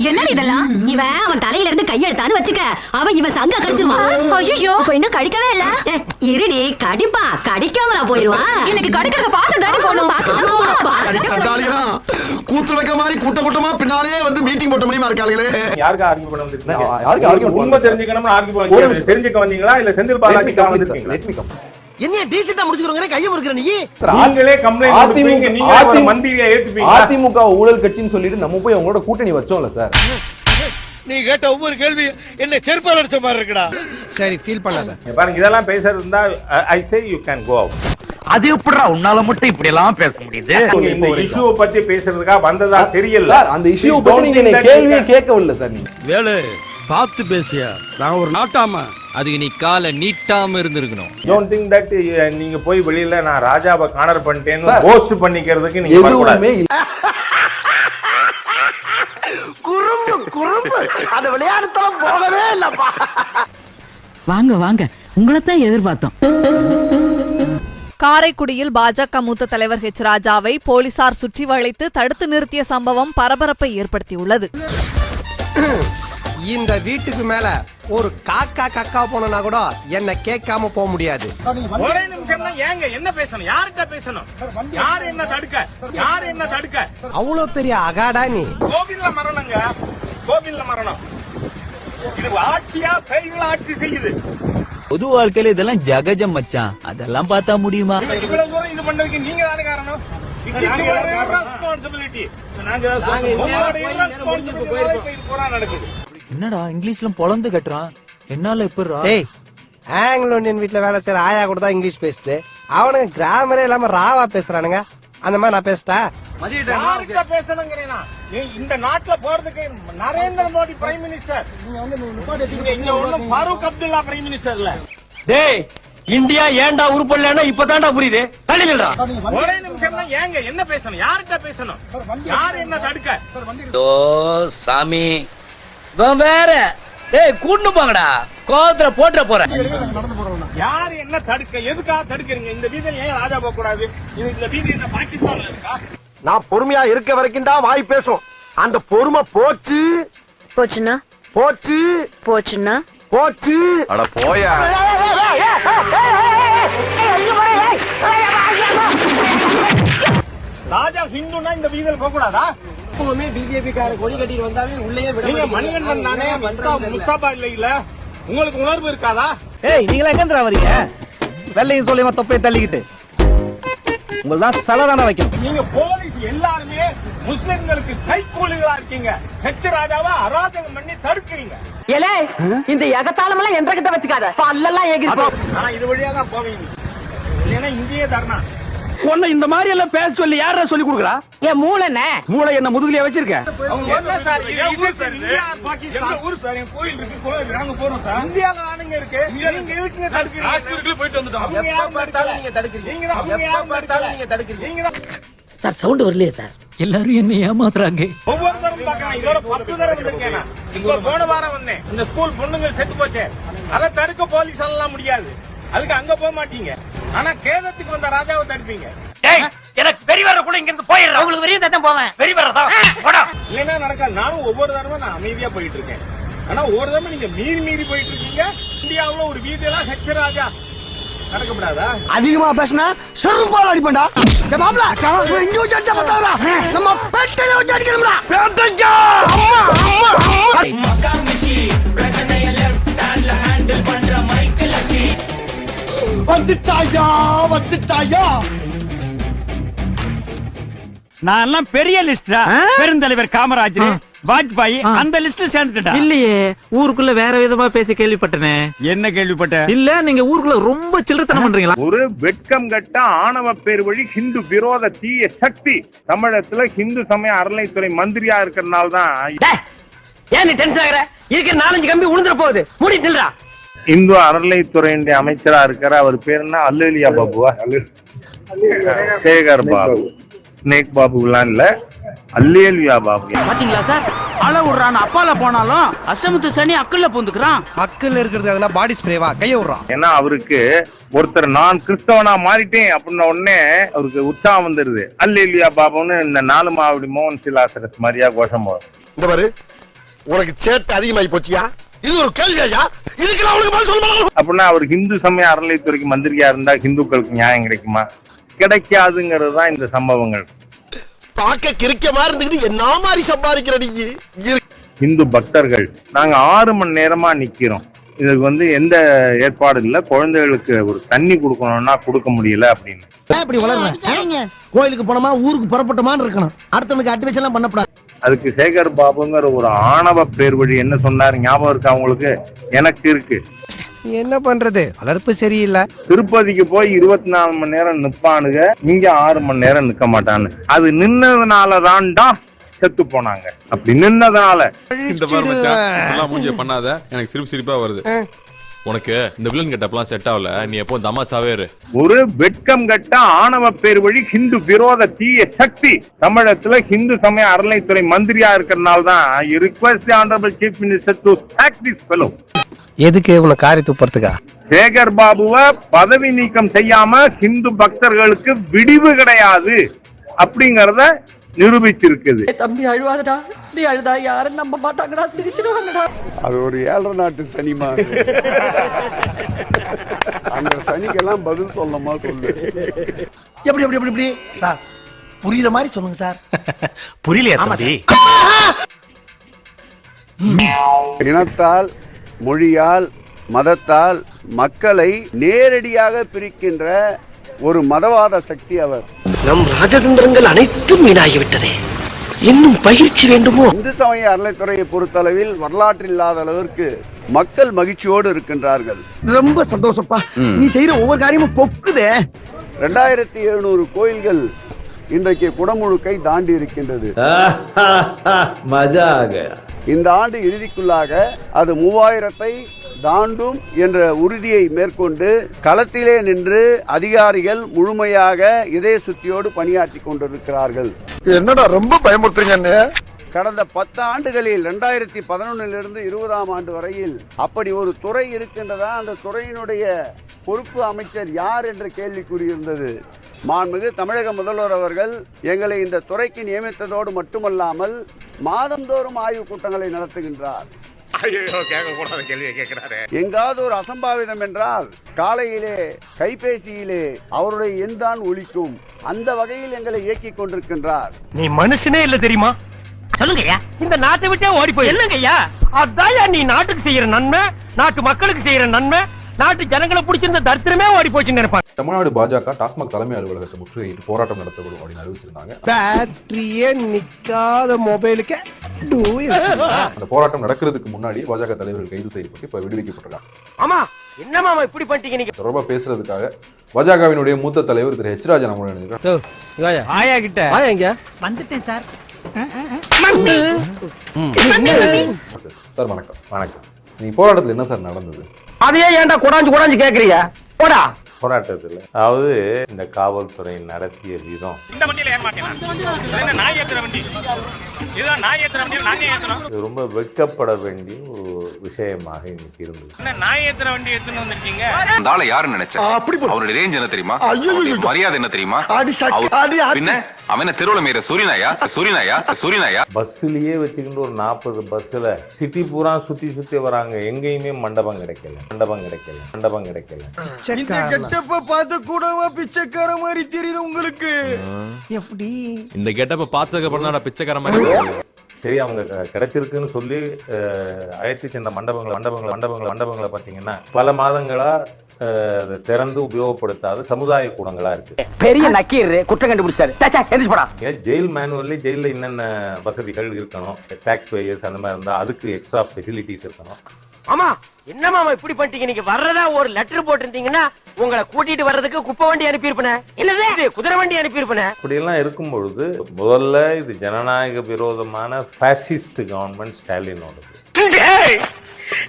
என்னடி இதெல்லாம்? இவன் அவன் தலையில இருந்து கையெடுத்தான்னு வச்சுக்க. அவன் இவன் சங்க கடிச்சிருவான் ஐயோ இன்னும் கடிக்கவே இல்ல. இருடி கடிப்பா. கடிக்காமலா போயிருவான் இன்னைக்கு கடிக்கிறத பார்த்து போகணும் கூத்துலக்க மாதிரி கூட்ட கூட்டமா பின்னாலே வந்து மீட்டிங் போட்ட முடியுமா இருக்காங்களே யாருக்கு ஆர்கியூ பண்ண வந்திருக்கீங்க? யாருக்கு பண்ண உண்மை தெரிஞ்சுக்கணும்னு ஆர்கியூ. தெரிஞ்சுக்க வந்தீங்களா? இல்ல செந்தில் வந்திருக்கீங்களா? என்ன டீசெண்டா முடிச்சுக்கிறோங்க கைய முறுக்குற நீ? நீங்களே கம்ப்ளைண்ட் கொடுப்பீங்க நீங்க அதிமுக மந்திரியை ஏத்துப்பீங்க அதிமுக ஊழல் கட்சின்னு சொல்லிட்டு நம்ம போய் அவங்களோட கூட்டணி வச்சோம்ல சார். நீ கேட்ட ஒவ்வொரு கேள்வி என்ன செருப்பால் அடிச்ச மாதிரி இருக்குடா. சரி ஃபீல் பண்ணாத. இங்க பாருங்க இதெல்லாம் பேசுறது இருந்தா I say you can go out அது எப்படிடா உன்னால மட்டும் இப்படி எல்லாம் பேச முடியுது? இந்த இஷ்யூவை பத்தி பேசுறதுக்காக வந்ததா தெரியல. சார் அந்த இஷ்யூ பத்தி நீங்க கேள்வியே கேட்கவில்லை சார் நீங்க. வேலு பார்த்து பேசியா? நான் ஒரு நாட்டாம அதுக்கு நீ காலை நீட்டாம இருந்திருக்கணும். டோன்ட் திங்க் தட் நீங்க போய் வெளியில நான் ராஜாவை கார்னர் பண்ணிட்டேன்னு போஸ்ட் பண்ணிக்கிறதுக்கு நீங்க எதுவுமே. குறும்பு குறும்பு. அந்த விளையாட்டுத்தலம் போகவே இல்லப்பா. வாங்க வாங்க. உங்களைத்தான் எதிர்பார்த்தோம். காரைக்குடியில் பாஜக மூத்த தலைவர் ஹெச் ராஜாவை போலீசார் சுற்றி வளைத்து தடுத்து நிறுத்திய சம்பவம் பரபரப்பை ஏற்படுத்தியுள்ளது. இந்த வீட்டுக்கு மேல ஒரு காக்கா கக்கா போனா கூட என்ன கேட்காம போக முடியாது. ஒரே நிமிஷம் ஏங்க என்ன பேசணும்? யார்கிட்ட பேசணும்? யார் என்ன தடுக்க? யார் என்ன தடுக்க? அவ்வளவு பெரிய அகாடா நீ. கோவில்ல மரணங்க. கோவில்ல மரணம். இது ஆட்சியா பேய்கள் ஆட்சி செய்யுது. பொது வாழ்க்கையில இதெல்லாம் ஜகஜம் மச்சான். அதெல்லாம் பார்த்தா முடியுமா? இவ்வளவு தூரம் இது பண்றதுக்கு நீங்க தானே காரணம்? Responsibility. நாங்க உங்களுடைய irresponsibility தான் இப்ப இது பூரா நடக்குது. என்னடா இங்கிலீஷ்ல பொழந்து கட்டுறான். என்னால எப்படிரா டேய் ஆங்கிலோ இந்தியன் வீட்ல வேலை செய்யற ஆயா கூட தான் இங்கிலீஷ் பேசுது. அவனுங்க கிராமரே இல்லாம ராவா பேசுறானுங்க. அந்த மாதிரி நான் பேசிட்டா? பேசணுங்கிறேனா? இந்த நாட்டுல போறதுக்கு நரேந்திர மோடி பிரைம் மினிஸ்டர் இங்க இங்க ஒண்ணும் ஃபாரூக் அப்துல்லா பிரைம் மினிஸ்டர் இல்ல. டேய் இந்தியா ஏன்டா உருப்படலன்னா இப்பதான்டா புரியுது. தள்ளிடுடா ஒரே நிமிஷம் தான் ஏங்க என்ன பேசணும்? யார்கிட்ட பேசணும்? யார் என்ன தடுக்க? ஓ சாமி வேற டேய் கூட்டு போங்கடா கோவத்துல போட்டுற போறேன் யார் என்ன தடுக்க எதுக்காக தடுக்கிறீங்க இந்த வீதியில ஏன் ராஜா போக கூடாது இது இந்த வீதி என்ன பாகிஸ்தான்ல இருக்கா நான் பொறுமையா இருக்க வரைக்கும் தான் வாய் பேசும் அந்த பொறுமை போச்சு போச்சுன்னா போச்சு போச்சுன்னா போச்சு அட போயா ராஜா ஹிந்துனா இந்த வீதியில போக கூடாதா எப்பவுமே பிஜேபி கார கொடி கட்டிட்டு வந்தாவே உள்ளே நீங்க மணிகண்டன் நானே முஸ்தா- முஸ்தாபா இல்ல. இல்ல உங்களுக்கு உணர்வு இருக்காதா? ஏய் நீங்களா எங்க வரீங்க? வெள்ளையும் சொல்லியமா தொப்பையை தள்ளிக்கிட்டு. உங்களை தான் சலதான வைக்கணும். நீங்க போலீஸ் எல்லாருமே முஸ்லிம்களுக்கு கைக்கூலிகளா இருக்கீங்க. ஹெச் ராஜாவை அராஜகம் பண்ணி தடுக்கிறீங்க. ஏலே இந்த எகத்தாளம் எல்லாம் என்ற கிட்ட வச்சுக்காத. பல்லெல்லாம் எகிரி போ நான் இது வழியா தான் போவீங்க. இல்லைன்னா இங்கேயே தரணா. உன்னை இந்த மாதிரி எல்லாம் பேச சொல்லி யாரா சொல்லி கொடுக்குறா? என் மூளைண்ணே மூளை என்ன முதுகுலயே வச்சிருக்க? என்ன சார் சவுண்ட் வரலையே சார். எல்லாரும் என்ன ஏமாத்துறாங்க. ஒவ்வொரு தரம் பாக்கலாம் இதோட பத்து தரம் நான். இப்ப போன வாரம் வந்தேன். இந்த ஸ்கூல் பொண்ணுங்க செத்து போச்சு. அதை தடுக்க போலீஸ் எல்லாம் முடியாது. அதுக்கு அங்க போக மாட்டீங்க. ஆனா கேதத்துக்கு வந்த ராஜாவை தடுப்பீங்க. டேய் எனக்கு பெரிய வர கூட இங்க இருந்து போயிடுறா. உங்களுக்கு வெறியும் தத்தம் போவேன். பெரிய வரதா போடா. இல்லைன்னா நடக்காது. நானும் ஒவ்வொரு தடவை நான் அமைதியா போயிட்டு இருக்கேன் ஆனா ஒரு தடவை நீங்க மீறி மீறி போயிட்டு இருக்கீங்க இந்தியாவுல ஒரு வீதியெல்லாம் ஹெச் ராஜா. நடக்கப்படாதா? அதிகமா பேசினா செருப்பால் அடிப்பண்டா மாப்பிள இங்க வச்சு அடிச்சா பத்தாதா நம்ம பெட்டையில வச்சு அடிக்கணும்டா. வந்துட்டாயா வந்துட்டாயா? நான் எல்லாம் பெரிய லிஸ்டா பெருந்தலைவர் காமராஜர் வாஜ்பாய் அந்த லிஸ்ட்ல சேர்ந்துட்டா இல்லையே ஊருக்குள்ள வேற விதமா பேசி கேள்விப்பட்டனே. என்ன கேள்விப்பட்ட? இல்ல நீங்க ஊருக்குள்ள ரொம்ப சில்லறத்தனம் பண்றீங்களா? ஒரு வெட்கம் கட்ட ஆணவ பேர் வழி ஹிந்து விரோத தீய சக்தி. தமிழகத்துல ஹிந்து சமய அறநிலைத்துறை மந்திரியா இருக்கிறதுனால தான் ஏன் நீ டென்ஷன் ஆகுற? இருக்கிற நாலஞ்சு கம்பி உழுந்துற போகுது. மூடி நில்றா. இந்து அறநிலைத்துறையினுடைய அமைச்சரா இருக்கிற அவர் பேர் என்ன? அல்லலியா பாபுவா? சேகர் பாபு. ஸ்னேக் பாபுலாம் இல்ல. அல்லேலியா பாபு. பாத்தீங்களா சார்? அழ விடுறான். அப்பால போனாலும் அஷ்டமத்து சனி அக்கல்ல பூந்துக்கிறான். மக்கள் இருக்கிறது அதெல்லாம் பாடி ஸ்ப்ரேவா கைய விடுறான். ஏன்னா அவருக்கு ஒருத்தர் நான் கிறிஸ்தவனா மாறிட்டேன் அப்படின்ன உடனே அவருக்கு உற்சாகம் வந்துருது. அல்லேலியா பாபுன்னு இந்த நாலு மாவடி மோகன் சிலாசரஸ் மாதிரியா கோஷம் போடும். இந்த பாரு உனக்கு சேட்டை அதிகமாகி போச்சியா? இது ஒரு கேள்வியா இதுக்கெல்லாம் அவனுக்கு பதில் சொல்ல அப்படின்னா அவர் ஹிந்து சமய அறநிலைத்துறைக்கு மந்திரியா இருந்தா ஹிந்துக்களுக்கு நியாயம் கிடைக்குமா? கிடைக்காதுங்கிறது தான் இந்த சம்பவங்கள். பார்க்க கிறுக்க மாதிரி இருந்துக்கிட்டு என்ன மாதிரி சம்பாதிக்கிற நீ? இரு- இந்து பக்தர்கள் நாங்க ஆறு மணி நேரமா நிக்கிறோம். இதுக்கு வந்து எந்த ஏற்பாடு இல்ல. குழந்தைகளுக்கு ஒரு தண்ணி கொடுக்கணும்னா கொடுக்க முடியல அப்படின்னு. இப்படி வளர்றேன் கோயிலுக்கு போனோமா ஊருக்கு புறப்பட்டோமான்னு இருக்கணும். அடுத்தவனுக்கு அட்வைஸ் எல்லாம் பண்ணக்கூடாது அதுக்கு சேகர் பாபுங்கிற ஒரு ஆணவ பேர் வழி என்ன சொன்னாரு? ஞாபகம் இருக்கா உங்களுக்கு? எனக்கு இருக்கு. என்ன பண்றது? வளர்ப்பு சரியில்லை. திருப்பதிக்கு போய் இருபத்தி நாலு மணி நேரம் நிப்பானுங்க. இங்க ஆறு மணி நேரம் நிக்க மாட்டான்னு. அது நின்னதுனால தான்டா செத்து போனாங்க. அப்படி நின்னதுனால. இந்த மாதிரி பண்ணாத. எனக்கு சிரிப்பு சிரிப்பா வருது. உனக்கு இந்த வில்லன் கெட்டப்லாம் செட் ஆகல நீ எப்போ தமாசாவே இரு. ஒரு வெட்கம் கட்ட ஆணவ பேர் வழி ஹிந்து விரோத தீய சக்தி. தமிழகத்துல ஹிந்து சமய அறநிலைத்துறை மந்திரியா இருக்கிறனால தான் request honourable chief minister to sack this fellow எதுக்கு உன காரி துப்புறதுக்கா? சேகர் பாபுவை பதவி நீக்கம் செய்யாம ஹிந்து பக்தர்களுக்கு விடிவு கிடையாது. அப்படிங்கறத நிரூபிச்சிருக்குது தம்பி அழுவாதடா. நீ அழுதா? யாரும் நம்ப மாட்டாங்கடா. சிரிச்சிடுவாங்கடா அது ஒரு ஏழரை நாட்டு சனிமா அந்த சனிக்கெல்லாம் பதில் சொல்லமா சொல்லு. எப்படி எப்படி எப்படி எப்படி? சார் புரியுற மாதிரி சொல்லுங்க சார். புரியலையா தம்பி? இனத்தால் மொழியால் மதத்தால் மக்களை நேரடியாக பிரிக்கின்ற ஒரு மதவாத சக்தி அவர். நம் ராஜதந்திரங்கள் அனைத்தும் வீணாகிவிட்டதே. இன்னும் பயிற்சி வேண்டுமோ? இந்து சமய அறநிலைத்துறையை பொறுத்தளவில் வரலாற்றில் இல்லாத அளவிற்கு மக்கள் மகிழ்ச்சியோடு இருக்கின்றார்கள். ரொம்ப சந்தோஷப்பா. நீ செய்யற ஒவ்வொரு காரியமும் பொக்குதே. ரெண்டாயிரத்தி எழுநூறு கோயில்கள் இன்றைக்கு குடமுழுக்கை தாண்டி இருக்கின்றது மஜா இந்த ஆண்டு இறுதிக்குள்ளாக அது மூவாயிரத்தை தாண்டும் என்ற உறுதியை மேற்கொண்டு களத்திலே நின்று அதிகாரிகள் முழுமையாக இதய சுத்தியோடு பணியாற்றி கொண்டிருக்கிறார்கள். என்னடா ரொம்ப பயமுறுத்துறீங்க கடந்த பத்து ஆண்டுகளில் ரெண்டாயிரத்தி பதினொன்னிலிருந்து இருபதாம் ஆண்டு வரையில் அப்படி ஒரு துறை இருக்கின்றதா? அந்த துறையினுடைய பொறுப்பு அமைச்சர் யார் என்ற கேள்விக்குறி இருந்தது மாண்புமிகு தமிழக முதல்வர் அவர்கள் எங்களை இந்த துறைக்கு நியமித்ததோடு மட்டுமல்லாமல் மாதந்தோறும் ஆய்வுக் கூட்டங்களை நடத்துகின்றார். எங்காவது ஒரு அசம்பாவிதம் என்றால் காலையிலே கைபேசியிலே அவருடைய எண் தான் ஒலிக்கும். அந்த வகையில் எங்களை இயக்கிக் கொண்டிருக்கின்றார். நீ மனுஷனே இல்ல தெரியுமா? சொல்லுங்கய்யா. இந்த நாட்டை விட்டே ஓடி போய் இல்லங்கய்யா அதான் நீ நாட்டுக்கு செய்யற நன்மை நாட்டு மக்களுக்கு செய்யற நன்மை நாட்டு ஜனங்களை பிடிச்சிருந்த தரித்திரமே ஓடி போச்சுன்னு நினைப்பாங்க. தமிழ்நாடு பாஜக டாஸ்மாக் தலைமை அலுவலகத்தை முற்றுகையிட்டு போராட்டம் நடத்தப்படும் அப்படின்னு அறிவிச்சிருந்தாங்க. பேட்டரியே நிக்காத மொபைலுக்கு அந்த போராட்டம் நடக்கிறதுக்கு முன்னாடி பாஜக தலைவர்கள் கைது செய்யப்பட்டு இப்ப விடுவிக்கப்பட்டிருக்காங்க. ஆமா என்ன மாமா இப்படி பண்ணிட்டீங்க நீங்க? தொடர்பா பேசுறதுக்காக பாஜகவினுடைய மூத்த தலைவர் திரு ஹெச் ராஜா இணைஞ்சிருக்கார். ஆயா கிட்ட. எங்க? வந்துட்டேன் சார். சார் வணக்கம். வணக்கம். நீங்க போராட்டத்துல என்ன சார் நடந்தது? அதையே ஏன்டா குடாஞ்சு குடாஞ்சு கேக்குறீங்க? போடா. போராட்டத்தில். அதாவது இந்த காவல்துறை நடத்திய விதம். இந்த வண்டியில ஏற மாட்டேன் என்ன நாய் ஏத்துற வண்டி? இதுதான் நாய் ஏத்துற வண்டி நாங்க ஏத்துறோம். இது ரொம்ப வெட்கப்பட வேண்டிய ஒரு விஷயமாக இன்னைக்கு இருந்தது. நாய் ஏத்துற வண்டி எடுத்துன்னு வந்திருக்கீங்க? அந்த ஆளை யாரு நினைச்ச? அவருடைய ரேஞ்ச் என்ன தெரியுமா? மரியாதை என்ன தெரியுமா? பின்ன அவன தெருவுல மீற சூரியனாயா? சூரியனாயா? சூரியனாயா? பஸ்ஸுலயே வச்சுக்கிட்டு ஒரு நாற்பது பஸ்ஸுல சிட்டி பூரா சுத்தி சுத்தி வராங்க. எங்கேயுமே மண்டபம் கிடைக்கல. மண்டபம் கிடைக்கல. மண்டபம் கிடைக்கல. பார்த்து கூடவா பிச்சைக்கார மாதிரி தெரியுது உங்களுக்கு. எப்படி? இந்த கெட்டப்ப பார்த்ததுக்கு அப்புறம் தான் பிச்சைக்கார மாதிரி. சரி அவங்க கிடைச்சிருக்குன்னு சொல்லி அழைத்து சென்ற மண்டபங்களை மண்டபங்களை மண்டபங்களை மண்டபங்களை பார்த்தீங்கன்னா பல மாதங்களா திறந்து உபயோகப்படுத்தாத சமுதாய கூடங்களா இருக்கு. பெரிய நக்கீர் குற்றம் கண்டுபிடிச்சாரு. ஜெயில் மேனுவல்லி ஜெயிலில் என்னென்ன வசதிகள் இருக்கணும்? டேக்ஸ் பேயர்ஸ் அந்த மாதிரி இருந்தால் அதுக்கு எக்ஸ்ட்ரா ஃபெசிலிட்டிஸ் இருக்கணும். ஆமா என்ன மாமா இப்படி பண்ணிட்டீங்க? நீங்க வர்றதா ஒரு லெட்டர் போட்டிருந்தீங்கன்னா உங்களை கூட்டிட்டு வர்றதுக்கு குப்பை வண்டி அனுப்பியிருப்பேன். இல்லது இது குதிரை வண்டி அனுப்பியிருப்பேன். அப்படியெல்லாம் இருக்கும் பொழுது முதல்ல இது ஜனநாயக விரோதமான ஃபேசிஸ்ட் கவர்மெண்ட் ஸ்டாலினோடது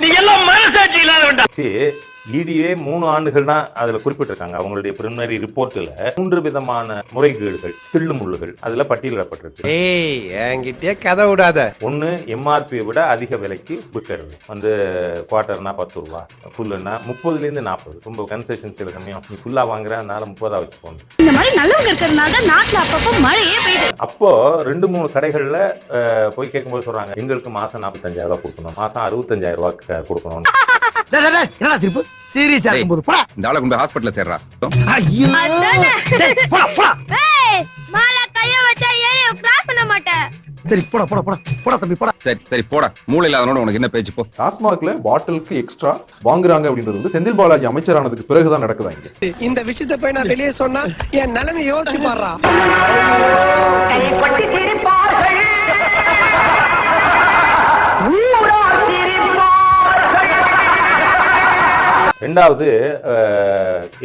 நீ எல்லாம் மனசாட்சி இல்லாத இடியே மூணு ஆண்டுகள் தான் அதுல குறிப்பிட்டிருக்காங்க. அவங்களுடைய பிரிமினரி ரிப்போர்ட்ல மூன்று விதமான முறைகேடுகள் தில்லு முள்ளுகள் அதுல பட்டியலிடப்பட்டிருக்கு. ஏய் என்கிட்டயே கதை விடாத. ஒன்னு எம்ஆர்பியை விட அதிக விலைக்கு விற்கிறது. வந்து குவார்டர்னா பத்து ரூபா ஃபுல்லுன்னா முப்பதுல இருந்து நாற்பது. ரொம்ப கன்செஷன் சில சமயம் நீ ஃபுல்லா வாங்குற அதனால முப்பதா வச்சுக்கோங்க இந்த மாதிரி நல்லவங்க இருக்கிறதுனால நாட்டுல அப்பப்போ மழையே பெய்யுது. அப்போ ரெண்டு மூணு கடைகள்ல போய் கேட்கும்போது சொல்றாங்க எங்களுக்கு மாசம் நாற்பத்தஞ்சாயிரம் ரூபாய் கொடுக்கணும். மாசம் அறுபத்தஞ்சாயிரம் ரூபாய் க- கொடுக்கணும் என்ன சிரிப்பு? சீரியஸா இருக்கும்போது போடா. இந்த ஆளை கொண்டு ஹாஸ்பிட்டல் சேர்றா. ஐயோ. டேய், போடா போடா. மாலா கைய வச்சா ஏறி கிராஸ் பண்ண மாட்டேன். சரி போடா போடா போடா. போடா தம்பி போடா. சரி சரி போடா. மூளை உனக்கு என்ன பேச்சு போ. டாஸ்மாக்ல பாட்டிலுக்கு எக்ஸ்ட்ரா வாங்குறாங்க அப்படின்றது வந்து செந்தில் பாலாஜி அமைச்சரானதுக்கு பிறகுதான் நடக்குதா இங்க? இந்த விஷயத்த போய் நான் வெளியே சொன்னா என் நிலைமை யோசிச்சு பாடுறா. ரெண்டாவது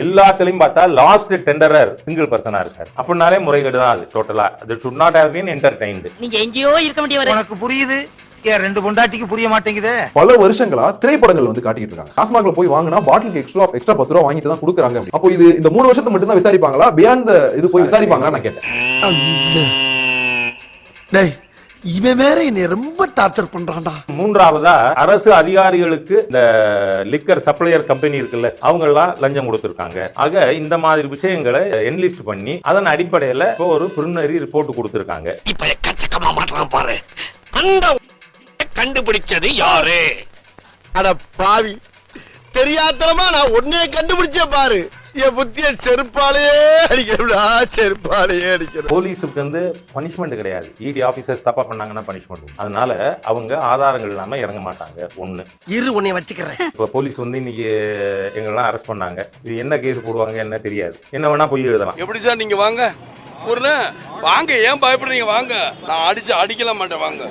எல்லாத்துலயும் பார்த்தா லாஸ்ட் டெண்டரர் சிங்கிள் பர்சனா இருக்காரு. அப்படின்னாலே முறைகேடு தான் அது டோட்டலா அது should not have been entertained நீங்க எங்கேயோ இருக்க வேண்டியவர் உனக்கு புரியுது? ரெண்டு பொண்டாட்டிக்கு புரிய மாட்டேங்குதே? பல வருஷங்களா திரைப்படங்கள் வந்து காட்டிட்டு இருக்காங்க. டாஸ்மாக்ல போய் வாங்கினா பாட்டிலுக்கு எக்ஸ்ட்ரா எக்ஸ்ட்ரா பத்து ரூபா வாங்கிட்டு தான் கொடுக்குறாங்க அப்படி. அப்போ இது இந்த மூணு வருஷத்துக்கு மட்டும் தான் விசாரிப்பாங்களா பியாண்ட் இது போய் விசாரிப்பாங்களா நான் கேட்டேன். டேய் இவன் வேற என்னை ரொம்ப டார்ச்சர் பண்றான்டா. மூன்றாவதா அரசு அதிகாரிகளுக்கு இந்த லிக்கர் சப்ளையர் கம்பெனி இருக்குல்ல அவங்க எல்லாம் லஞ்சம் கொடுத்திருக்காங்க. ஆக இந்த மாதிரி விஷயங்களை என்லிஸ்ட் பண்ணி அதன் அடிப்படையில இப்போ ஒரு பிரிமினரி ரிப்போர்ட் கொடுத்திருக்காங்க. இப்ப எக்கச்சக்கமா மாட்டான் பாரு. அந்த கண்டுபிடிச்சது யாரு? அட பாவி. தெரியாதனமா நான் உன்னைய கண்டுபிடிச்சே பாரு. என் புத்திய செருப்பாலேயே அடிக்கிறா செருப்பாலேயே அடிக்கிறேன். போலீஸுக்கு வந்து பனிஷ்மெண்ட் கிடையாது. இடி ஆபீசர்ஸ் தப்பா பண்ணாங்கன்னா பனிஷ்மெண்ட் அதனால அவங்க ஆதாரங்கள் இல்லாம இறங்க மாட்டாங்க. ஒண்ணு. இரு உன்னை வச்சுக்கிறேன். இப்போ போலீஸ் வந்து இன்னைக்கு எங்கெல்லாம் அரெஸ்ட் பண்ணாங்க? இது என்ன கேஸ் போடுவாங்க என்ன தெரியாது. என்ன வேணா பொய் எழுதலாம். எப்படி சார் நீங்க வாங்க. ஒரு வாங்க ஏன் பயப்படுறீங்க? வாங்க. நான் அடிச்சு அடிக்கல மாட்டேன் வாங்க.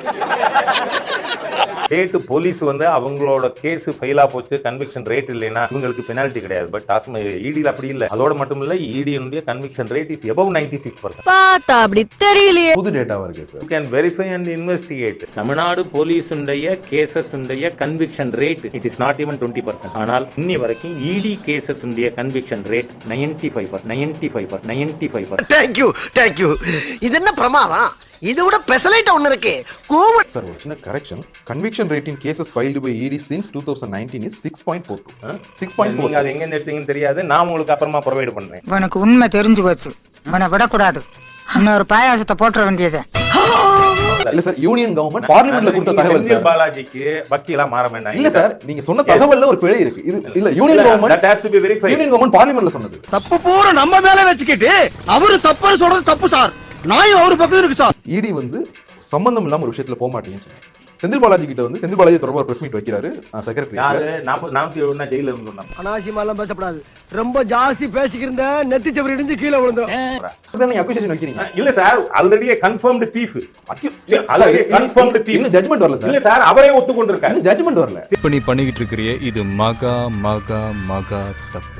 ஸ்டேட் போலீஸ் வந்து அவங்களோட கேஸ் ஃபெயிலா போச்சு. கன்விக்ஷன் ரேட் இல்லைன்னா இவங்களுக்கு பெனால்ட்டி கிடையாது. பட் டாஸ்மா இடியில் அப்படி இல்லை. அதோட மட்டும் இல்ல இடியினுடைய conviction rate is above ninety six percent பார்த்தா அப்படி தெரியலையே. புது டேட்டாவா இருக்கு sir you can verify and investigate Tamil Nadu போலீஸுடைய cases உடைய conviction rate it is not even twenty percent ஆனால் இன்னி வரைக்கும் இடி கேசஸ் உடைய conviction rate ninety five percent ninety five percent ninety five percent thank you thank you இது என்ன பிரமாதம்? இது விட பெசலைட் ஒண்ணு இருக்கு. கோவம் சார் ஒரு சின்ன correction conviction rate in cases filed by ED since two thousand nineteen is six point four two six point four அது எங்க எடுத்தீங்கன்னு தெரியாது. நான் உங்களுக்கு அப்புறமா ப்ரொவைட் பண்றேன். உனக்கு உண்மை தெரிஞ்சு போச்சு. அவனை விடக்கூடாது. இன்னொரு பாயாசத்தை போட்டுற வேண்டியது. இல்ல சார் யூனியன் கவர்மெண்ட் பார்லிமெண்ட்ல கொடுத்த தகவல் சார். பாலாஜிக்கு வக்கீலா மாற வேண்டாம். இல்ல சார் நீங்க சொன்ன தகவல்ல ஒரு பிழை இருக்கு. இது இல்ல. Union government. யூனியன் கவர்மெண்ட் பார்லிமெண்ட்ல சொன்னது. தப்பு பூரா நம்ம மேல வச்சுக்கிட்டு அவரு தப்புன்னு சொல்றது தப்பு சார். நாயும் அவரு பக்கம் இருக்கு சார். இடி வந்து சம்பந்தம் இல்லாம ஒரு விஷயத்துல போக மாட்டீங்கன்னு செந்தில் பாலாஜி கிட்ட வந்து செந்தில் பாலாஜி தொடர்பாக பிரஸ் மீட் வைக்கிறாரு செக்ரட்டரி நாற்பத்தி ஏழு ஜெயில இருந்தோம் அனாவசியமா எல்லாம் பேசப்படாது. ரொம்ப ஜாஸ்தி பேசிக்கிருந்த நெத்தி சவரி இடிஞ்சு கீழே விழுந்தோம். நீங்க அக்யூசேஷன் வைக்கிறீங்க. இல்ல sir already confirmed thief thief. இன்னும் ஜட்மெண்ட் வரல இல்ல சார் அவரே ஒத்துக்கொண்டிருக்காரு. இன்னும் ஜட்மெண்ட் வரல. இப்ப நீ பண்ணிக்கிட்டு இருக்கிறியே இது மகா மகா மகா தப்பு.